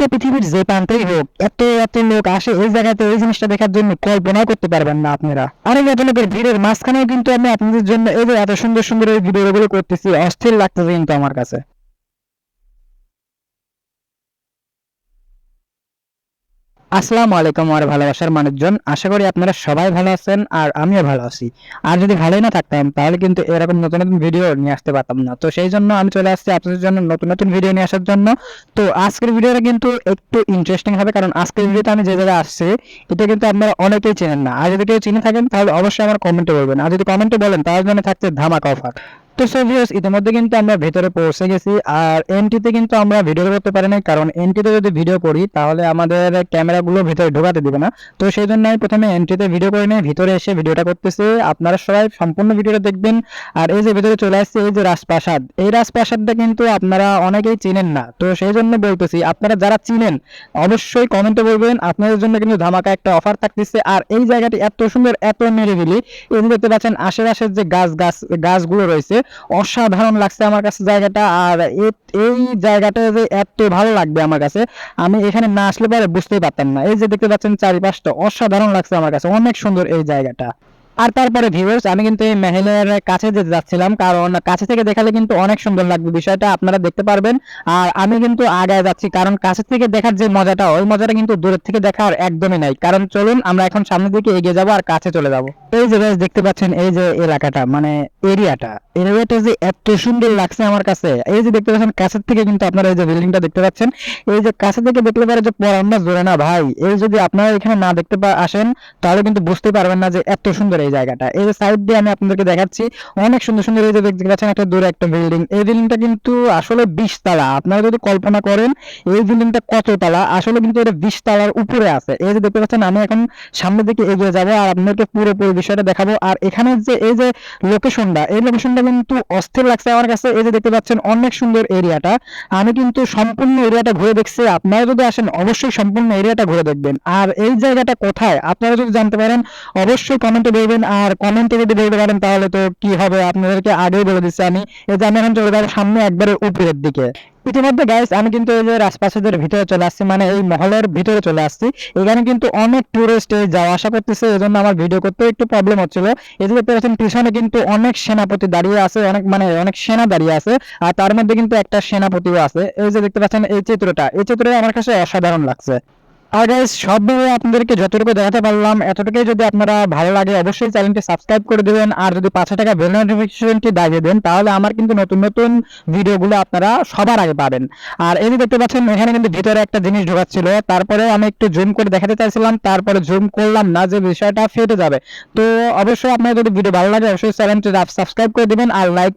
এটা পৃথিবীর যে প্রান্তেই হোক, এত এত লোক আসে এই জায়গাতে এই জিনিসটা দেখার জন্য কল্পনাই করতে পারবেন না আপনারা। অনেক এত লোকের ভিড়ের মাঝখানেও কিন্তু আমি আপনাদের জন্য এই যে এত সুন্দর সুন্দর এই ভিডিওগুলো করতেছি, অস্থির লাগতেছে কিন্তু আমার কাছে। আসসালামু আলাইকুম আর ভালোবাসার মানুষজন। আশা করি আপনারা সবাই ভালো আছেন আর আমিও ভালো আছি। আর যদি ভালোই না থাকতাম, তাহলে কিন্তু এরকম নতুন নতুন ভিডিও নিয়ে আসতে পারতাম না। তো সেই জন্য আমি চলে আসছি আপনাদের জন্য নতুন নতুন ভিডিও নিয়ে আসার জন্য। তো আজকের ভিডিওটা কিন্তু একটু ইন্টারেস্টিং হবে, কারণ আজকের ভিডিওতে আমি যে জায়গায় আসছি, এটা কিন্তু আপনারা অনেকেই চেনেন না। আর যদি কেউ চিনে থাকেন, তাহলে অবশ্যই আমার কমেন্টে বলবেন। আর যদি কমেন্টে বলেন তাহলে জন্য থাকছে ধামাকা অফার তো সো ভিউয়ার্স ইতিমধ্যে কিন্তু আমরা ভেতরে পৌঁছে গেছি। আর এনটিতে কিন্তু আমরা ভিডিও করতে পারি না কারণ এনটিতে যদি ভিডিও করি, তাহলে আমাদের ক্যামেরাগুলো ভিতরে ঢোকাতে দিবে না। তো সেই জন্য আমি প্রথমে এনটিতে ভিডিও করে নিয়ে ভিতরে এসে ভিডিওটা করতেছি। আপনারা সবাই সম্পূর্ণ ভিডিওটা দেখবেন। আর এই যে ভিতরে চলে আসছে, এই যে রাজপ্রাসাদ, এই রাজপ্রাসাদটা কিন্তু আপনারা অনেকেই চিনেন না। তো সেই জন্য বলতেছি, আপনারা যারা চিনেন, অবশ্যই কমেন্টে বলবেন, আপনাদের জন্য কিন্তু ধামাকা একটা অফার থাকতেছে। আর এই জায়গাটি এত সুন্দর, এত নিরিবিলি, এই দেখতে পাচ্ছেন, আশেপাশের যে গাছ গাছ, গাছগুলো রয়েছে অসাধারণ লাগছে আমার কাছে জায়গাটা। আর এই জায়গাটা যে এত ভালো লাগবে আমার কাছে, আমি এখানে না আসলে পরে বুঝতেই পারতাম না। এই যে দেখতে পাচ্ছেন চারিপাশটা অসাধারণ লাগছে আমার কাছে, অনেক সুন্দর এই জায়গাটা। আর তারপরে ভিউয়ার্স আমি কিন্তু এই মেহেলের কাছে যেতে যাচ্ছিলাম, কারণ কাছে থেকে দেখালে কিন্তু অনেক সুন্দর লাগবে বিষয়টা, আপনারা দেখতে পারবেন। আর আমি কিন্তু আগায় যাচ্ছি, কারণ কাছে থেকে দেখার যে মজাটা, ওই মজাটা কিন্তু দূরের থেকে দেখার একদমই নাই। কারণ চলুন, আমরা এখন সামনের দিকে এগিয়ে যাব আর কাছে চলে যাব। এই যে guys, দেখতে পাচ্ছেন, এই যে এলাকাটা মানে এরিয়াটা এরিয়াটা যে এত সুন্দর লাগছে আমার কাছে। এই যে দেখতে পাচ্ছেন, কাছের থেকে কিন্তু আপনারা এই যে বিল্ডিংটা দেখতে পাচ্ছেন, এই যে কাছে থেকে দেখলে পারে যে পরান্না জোরে না, ভাই। এই যদি আপনারা এখানে না দেখতে আসেন, তাহলে কিন্তু বুঝতে পারবেন না যে এত সুন্দর এই জায়গাটা। এই যে সাইড দিয়ে আমি আপনাদেরকে দেখাচ্ছি, অনেক সুন্দর সুন্দর এই যে দেখতে পাচ্ছেন একটা দূরে একটা বিল্ডিং এই বিল্ডিংটা কিন্তু আসলে বিশ তালা। আপনারা যদি কল্পনা করেন, এই বিল্ডিংটা কত তালা? আসলে কিন্তু এটা বিশ তালার উপরে আছে। এই যে দেখতে পাচ্ছেন, আমি এখন সামনের দিকে এগিয়ে যাব আর আপনাদেরকে পুরোপুরি বিষয়টা দেখাবো। আর এখানে যে এই যে লোকেশনটা এই লোকেশনটা কিন্তু অস্থির লাগছে আমার কাছে। এই যে দেখতে পাচ্ছেন, অনেক সুন্দর এরিয়াটা আমি কিন্তু সম্পূর্ণ এরিয়াটা ঘুরে দেখছি। আপনারা যদি আসেন, অবশ্যই সম্পূর্ণ এরিয়াটা ঘুরে দেখবেন। আর এই জায়গাটা কোথায়? আপনারা যদি জানতে পারেন, অবশ্যই কমেন্টে বলবেন। আর কমেন্টে যদি বলতে পারেন তাহলে তো কি হবে? আপনাদেরকে আগেই বলে দিচ্ছি আমি। এই যে আমি এখন চলে যাব সামনে একবারে উপরের দিকে। ইতিমধ্যে গাইস আমি কিন্তু এই যে রাজপ্রাসাদের ভিতরে চলে আসছি মানে এই মহলের ভিতরে চলে আসছি। এখানে কিন্তু অনেক টুরিস্ট যাওয়া আসা করতেছে এই জন্য আমার ভিডিও করতে একটু প্রবলেম হচ্ছিল। এই যে দেখতে পিছনে কিন্তু অনেক সেনাপতি দাঁড়িয়ে আছে, অনেক মানে অনেক সেনা দাঁড়িয়ে আছে, আর তার মধ্যে কিন্তু একটা সেনাপতিও আছে। এই যে দেখতে পাচ্ছেন, এই চিত্রটা এই চিত্রটা আমার কাছে অসাধারণ লাগছে। আর গাইস সবভাবে আপনাদেরকে যতটুকু দেখাতে পারলাম, এতটুকুই যদি আপনারা ভালো লাগে অবশ্যই চ্যানেলটি সাবস্ক্রাইব করে দিবেন, আর যদি পাঁচশো টাকা বেল নোটিফিকেশনটি দাবিয়ে দেন, তাহলে আমার কিন্তু নতুন নতুন ভিডিওগুলো আপনারা সবার আগে পাবেন। আর এই যে দেখতে পাচ্ছেন, এখানে কিন্তু ভিতরে একটা জিনিস ঢোকাচ্ছিল, তারপরে আমি একটু জুম করে দেখাতে চাইছিলাম, তারপরে জুম করলাম না যে বিষয়টা ফেটে যাবে। তো অবশ্যই আপনার যদি ভিডিও ভালো লাগে, অবশ্যই চ্যানেলটি সাবস্ক্রাইব করে দিবেন, আর লাইক